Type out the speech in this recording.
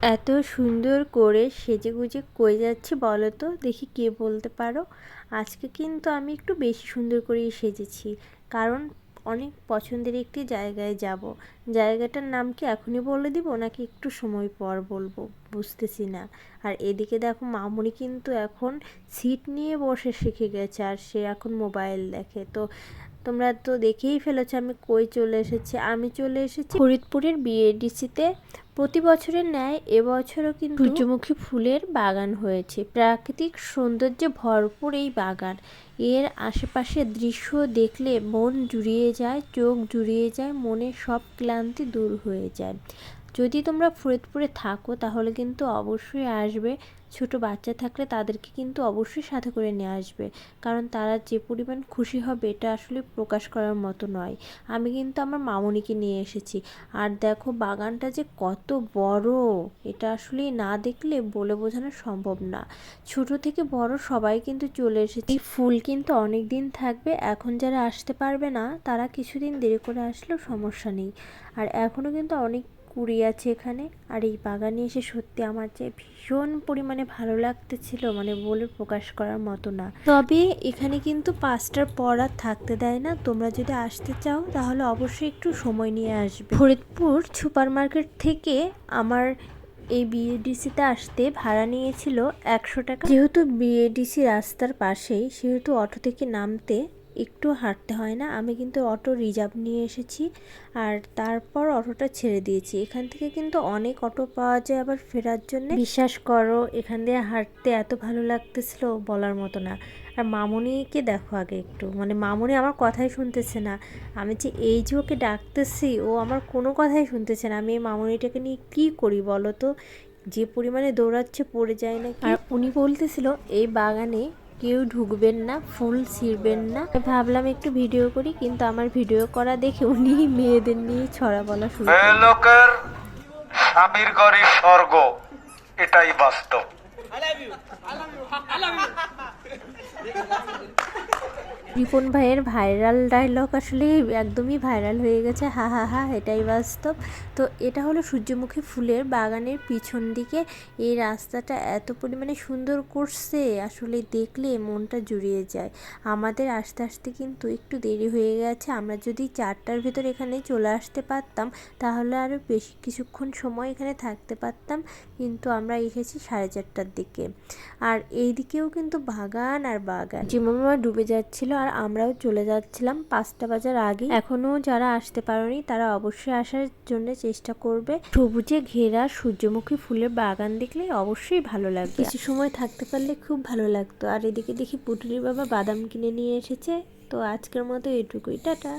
এত সুন্দর করে সেজে গুজে কই যাচ্ছি বলো তো দেখি কে বলতে পারো? আজকে কিন্তু আমি একটু বেশি সুন্দর করেই সেজেছি, কারণ অনেক পছন্দের একটি জায়গায় যাব। জায়গাটার নাম কি এখনই বলে দিব, নাকি একটু সময় পর বলব? বুঝতেছি না। আর এদিকে দেখো, মামুনি কিন্তু এখন সিট নিয়ে বসে শিখে গেছে, আর সে এখন মোবাইল দেখে। তো তোমরা তো দেখেই ফেলেছো আমি কই চলে এসেছি। আমি চলে এসেছি ফরিদপুরের বিএডিসিতে। প্রতি বছরের ন্যায় এবছরও কিন্তু সূর্যমুখী ফুলের বাগান হয়েছে। প্রাকৃতিক সৌন্দর্যে ভরপুর এই বাগান। এর আশেপাশে দৃশ্য দেখলে মন জুড়িয়ে যায়, চোখ জুড়িয়ে যায় মনে সব ক্লান্তি দূর হয়ে যায়। যদি তোমরা ফরিদপুরে থাকো, তাহলে কিন্তু অবশ্যই আসবে। ছোট বাচ্চা থাকলে তাদেরকে কিন্তু অবশ্যই সাথে করে নিয়ে আসবে। কারণ তারা যে পরিমাণ খুশি হবে, এটা আসলে প্রকাশ করার মতো নয়। আমি কিন্তু আমার মামনিকে নিয়ে এসেছি। আর দেখো, বাগানটা যে কত বড়! এটা আসলে না দেখলে বলে বোঝানো সম্ভব না। ছোট থেকে বড় সবাই কিন্তু চলে এসেছে। ফুল কিন্তু অনেক দিন থাকবে। এখন যারা আসতে পারবে না, তারা কিছুদিন দেরি করে আসলেও সমস্যা নেই। আর এখনও কিন্তু অনেক কুড়ি আছে এখানে। আর এই বাগানে এসে সত্যি আমার যে ভীষণ পরিমাণে ভালো লাগতেছিল মানে বলে প্রকাশ করার মতো না। তবে এখানে কিন্তু পাঁচটার পর আর থাকতে দেয় না। তোমরা যদি আসতে চাও, তাহলে অবশ্যই একটু সময় নিয়ে আসবে। ফরিদপুর সুপার মার্কেট থেকে আমার এই বিএডিসিতে আসতে ভাড়া নিয়েছিল একশো টাকা। যেহেতু বিএডিসি রাস্তার পাশেই, সেহেতু অটো থেকে নামতে একটু হাঁটতে হয় না। আমি কিন্তু অটো রিজার্ভ নিয়ে এসেছি আর তারপর অটোটা ছেড়ে দিয়েছি। এখান থেকে কিন্তু অনেক অটো পাওয়া যায় আবার ফেরার জন্য। বিশ্বাস করো, এখান দিয়ে হাঁটতে এত ভালো লাগতেছিল বলার মতো না। আর মামুনিকে দেখো আগে একটু। মানে মামুনি আমার কথাই শুনতেছে না। আমি যে এই যে ওকে ডাকতেছি, ও আমার কোনো কথাই শুনতেছে না। আমি এই মামুনিটাকে নিয়ে কী করি বলো তো? যে পরিমাণে দৌড়াচ্ছে, পড়ে যায় না আর উনি বলতেছিল, এই বাগানে কেউ ঢুকবেন না ফুল ছিঁড়বেন না। ভাবলাম একটু ভিডিও করি কিন্তু আমার ভিডিও করা দেখে উনি মেয়েদের নিয়ে ছড়া বলা শুরু লোকের স্বামীর ঘরে স্বর্গ এটাই বাস্তব। রিপন ভাইয়ের ভাইরাল ডায়লগ আসলে একদমই ভাইরাল হয়ে গেছে। হা হা হা, এটাই বাস্তব। তো এটা হলো সূর্যমুখী ফুলের বাগানের পিছন দিকে। এই রাস্তাটা এত পরিমাণে সুন্দর করছে, আসলে দেখলে মনটা জুড়িয়ে যায়। আমাদের আসতে আসতে কিন্তু একটু দেরি হয়ে গেছে। আমরা যদি চারটার ভেতর এখানে চলে আসতে পারতাম, তাহলে আরও বেশি কিছুক্ষণ সময় এখানে থাকতে পারতাম। কিন্তু আমরা এসেছি সাড়ে চারটার দিকে। আর এই দিকেও কিন্তু বাগান আর বাগান। জিমামা ডুবে যাচ্ছিল। আর আমরাও চলে যাচ্ছিলাম পাঁচটা বাজার আগে। এখনও যারা আসতে পারেনি, তারা অবশ্যই আসার জন্য চেষ্টা করবে। সবুজে ঘেরা সূর্যমুখী ফুলের বাগান দেখলে অবশ্যই ভালো লাগবে। কিছু সময় থাকতে পারলে খুব ভালো লাগতো। আর এদিকে দেখি পুটুলির বাবা বাদাম কিনে নিয়ে এসেছে। তো আজকের মতো এটুকুই। টাটা।